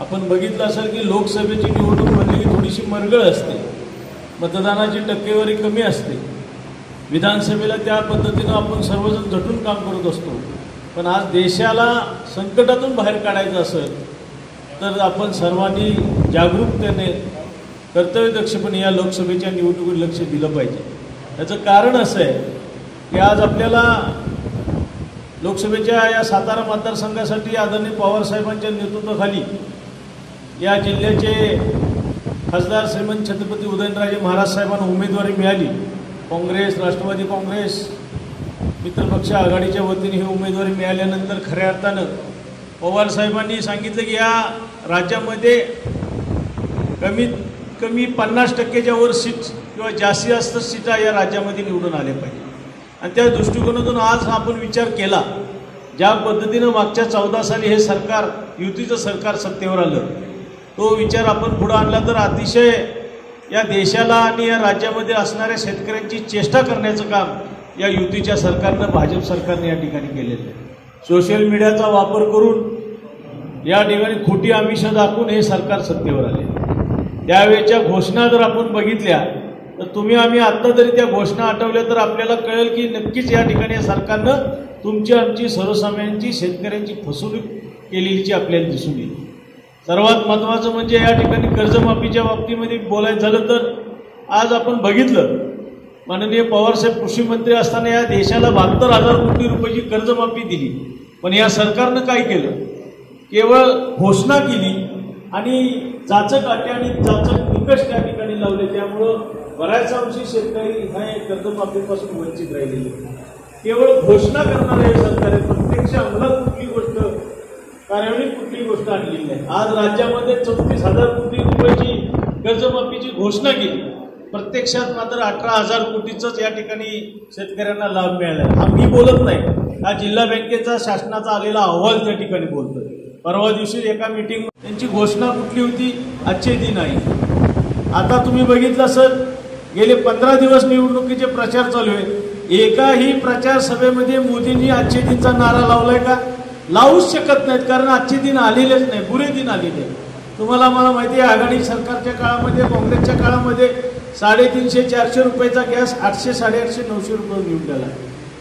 आपण बघितलं असेल की लोकसभेची निवडणूक म्हणली की थोडीशी मरगळ असते. मतदानाची टक्केवारी कमी असते. विधानसभेला त्या पद्धतीनं आपण सर्वजण झटून काम करत असतो. पण आज देशाला संकटातून बाहेर काढायचं असेल तर आपण सर्वांनी जागरूकतेने कर्तव्यदक्षपणे या लोकसभेच्या निवडणुकीत लक्ष दिलं पाहिजे. याचं कारण असं आहे की आज आपल्याला लोकसभेच्या या सातारा मतदारसंघासाठी आदरणीय पवारसाहेबांच्या नेतृत्वाखाली या जिल्ह्याचे खासदार श्रीमंत छत्रपती उदयनराजे महाराज साहेबांना उमेदवारी मिळाली. काँग्रेस राष्ट्रवादी काँग्रेस मित्रपक्ष आघाडीच्या वतीने ही उमेदवारी मिळाल्यानंतर खऱ्या अर्थानं पवार साहेबांनी सांगितलं की या राज्यामध्ये कमीत कमी पन्नास टक्केच्या वर सीट किंवा जास्तीत जास्त सीटा या राज्यामध्ये निवडून आल्या पाहिजे. आणि त्या दृष्टिकोनातून आज आपण विचार केला ज्या पद्धतीनं मागच्या चौदा साली हे सरकार युतीचं सरकार सत्तेवर आलं. तो विचार आपण पुढं आणला तर अतिशय या देशाला आणि या राज्यामध्ये असणाऱ्या शेतकऱ्यांची चेष्टा करण्याचं काम या युतीच्या सरकारनं भाजप सरकारने या ठिकाणी केलेलं आहे. सोशल मीडियाचा वापर करून या ठिकाणी खोटी आमिषं दाखवून हे सरकार सत्तेवर आले. त्यावेळेच्या घोषणा जर आपण बघितल्या तर तुम्ही आम्ही आत्ता जरी त्या घोषणा आठवल्या तर आपल्याला कळेल की नक्कीच या ठिकाणी या सरकारनं तुमची आमची सर्वसामान्यांची शेतकऱ्यांची फसवणूक केलेलीची आपल्याला दिसून येईल. सर्वात महत्त्वाचं म्हणजे या ठिकाणी कर्जमाफीच्या बाबतीमध्ये बोलायचं झालं तर आज आपण बघितलं माननीय पवारसाहेब कृषी मंत्री असताना या देशाला बहात्तर हजार कोटी रुपयाची कर्जमाफी दिली. पण या सरकारनं काय केलं? केवळ घोषणा केली आणि जाचक अटी आणि जाचक निकष त्या ठिकाणी लावले. त्यामुळं बऱ्याच अंशी शेतकरी हे कर्जमाफीपासून वंचित राहिलेले केवळ घोषणा करणारे सरकार आहे. प्रत्यक्ष अंमलात कुठली गोष्ट कार्यान्वित कुठली गोष्ट आणलेली नाही. आज राज्यामध्ये चौतीस हजार कोटी रुपयाची कर्जमाफीची घोषणा केली. प्रत्यक्षात मात्र अठरा हजार कोटीचंच या ठिकाणी शेतकऱ्यांना लाभ मिळाला हा मी बोलत नाही. हा जिल्हा बँकेचा शासनाचा आलेला अहवाल त्या ठिकाणी बोलतो परवा दिवशी एका मीटिंग त्यांची घोषणा कुठली होती आजचे दिन आहे. आता तुम्ही बघितलं सर गेले पंधरा दिवस निवडणुकीचे प्रचार चालू आहेत. एकाही प्रचार सभेमध्ये मोदींनी आजचे दिनचा नारा लावलाय का? लावूच शकत नाहीत कारण आजचे दिन आलेलेच नाही बुरे दिन आलेले आहेत. तुम्हाला मला माहिती आहे आघाडी सरकारच्या काळामध्ये काँग्रेसच्या काळामध्ये साडेतीनशे चारशे रुपयाचा गॅस आठशे साडेआठशे नऊशे रुपये घेऊन गेला.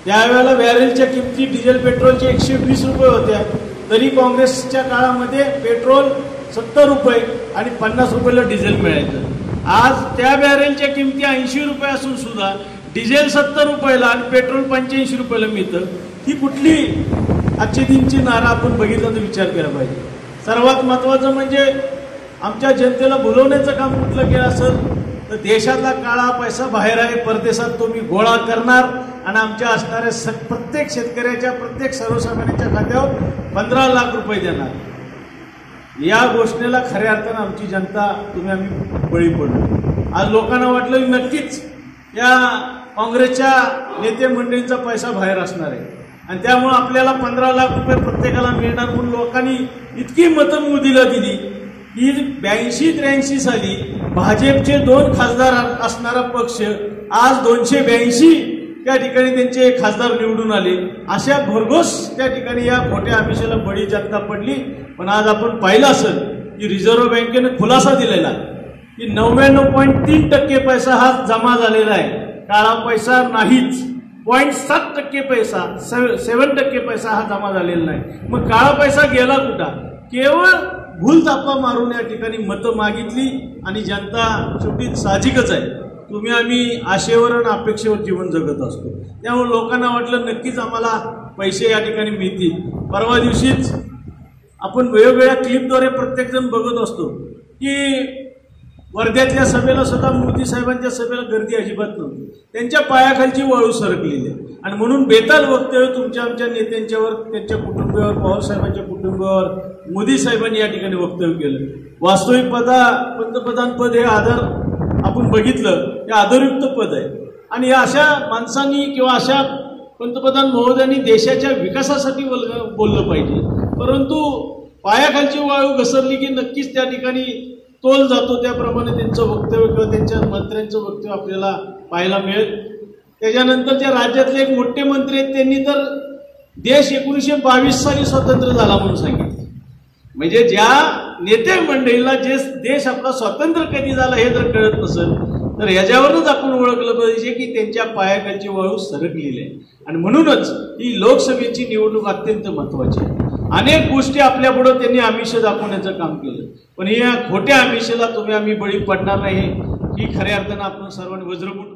त्यावेळेला बॅरेलच्या किमती डिझेल पेट्रोलच्या एकशे वीस रुपये होत्या. तरी काँग्रेसच्या काळामध्ये पेट्रोल सत्तर रुपये आणि पन्नास रुपयाला डिझेल मिळायचं. आज त्या बॅरेलच्या किमती ऐंशी रुपये असून सुद्धा डिझेल सत्तर रुपयाला आणि पेट्रोल पंच्याऐंशी रुपयाला मिळतं. ही कुठली आजची दिनची नारा आपण बघितला तर विचार केला पाहिजे. सर्वात महत्त्वाचं म्हणजे आमच्या जनतेला बोलवण्याचं काम कुठलं केलं असेल तर देशातला काळा पैसा बाहेर आहे परदेशात तो मी गोळा करणार आणि आमच्या असणाऱ्या स प्रत्येक शेतकऱ्याच्या प्रत्येक सर्वसामान्यांच्या खात्यावर पंधरा लाख रुपये देणार. या घोषणेला खऱ्या अर्थानं आमची जनता तुम्ही आम्ही बळी पडलो. आज लोकांना वाटलं नक्कीच या काँग्रेसच्या नेते मंडळींचा पैसा बाहेर असणार आहे. आणि त्यामुळं आपल्याला पंधरा लाख रुपये प्रत्येकाला मिळणार म्हणून लोकांनी इतकी मतं मोदीला दिली की ब्याऐंशी त्र्याऐंशी साली भाजपचे दोन खासदार असणारा पक्ष आज दोनशे ब्याऐंशी त्या ठिकाणी त्यांचे खासदार निवडून आले. अशा भरघोस त्या ठिकाणी या खोट्या आमिषाला बळी जनता पडली. पण आज आपण पाहिलं असेल की रिझर्व्ह बँकेनं खुलासा दिलेला की नव्याण्णव पॉईंट तीन टक्के पैसा हा जमा झालेला आहे. काळा पैसा नाहीच. पॉईंट सात टक्के पैसा सेवन टक्के पैसा हा जमा झालेला नाही. मग काळा पैसा गेला कुठं? केवळ भूलतापा मारून या ठिकाणी मतं मागितली आणि जनता शेवटी साहजिकच आहे. तुम्ही आम्ही आशेवर आणि अपेक्षेवर जीवन जगत असतो. त्यामुळे लोकांना वाटलं नक्कीच आम्हाला पैसे या ठिकाणी मिळतील. परवा दिवशीच आपण वेगवेगळ्या क्लिपद्वारे प्रत्येकजण बघत असतो की वर्ध्यातल्या सभेला सुद्धा मोदी साहेबांच्या सभेला गर्दी अजिबात नव्हती. त्यांच्या पायाखालची वाळू सरकलेली आहे. आणि म्हणून बेताल वक्तव्य तुमच्या आमच्या नेत्यांच्यावर त्यांच्या कुटुंबियावर पवारसाहेबांच्या कुटुंबावर मोदी साहेबांनी या ठिकाणी वक्तव्य केलं. वास्तविक पदा पंतप्रधानपद हे आधार आपण बघितलं हे आदरयुक्त पद आहे. आणि या अशा माणसांनी किंवा अशा पंतप्रधान महोदयांनी देशाच्या विकासासाठी बोल- बोललं पाहिजे. परंतु पायाखालची वाळू घसरली की नक्कीच त्या ठिकाणी तोल जातो त्याप्रमाणे त्यांचं वक्तव्य किंवा त्यांच्या मंत्र्यांचं वक्तव्य आपल्याला पाहायला मिळेल. त्याच्यानंतर त्याच्यानंतरच्या राज्यातले एक मोठे मंत्री आहेत त्यांनी तर देश एकोणीसशे बावीस साली स्वतंत्र झाला म्हणून सांगितलं. म्हणजे ज्या नेते मंडळीला जे देश आपला स्वतंत्र कधी झाला हे जर कळत नसेल तर ह्याच्यावरच आपण ओळखलं पाहिजे की त्यांच्या पायाखालची वाळू सरकलेली आहे. आणि म्हणूनच ही लोकसभेची निवडणूक अत्यंत महत्वाची आहे. अनेक गोष्टी आपल्यापुढं त्यांनी आमिष दाखवण्याचं काम केलं. पण या खोट्या आमिषाला तुम्ही आम्ही बळी पडणार नाही. ही खऱ्या अर्थानं आपण सर्वांनी वज्रपूट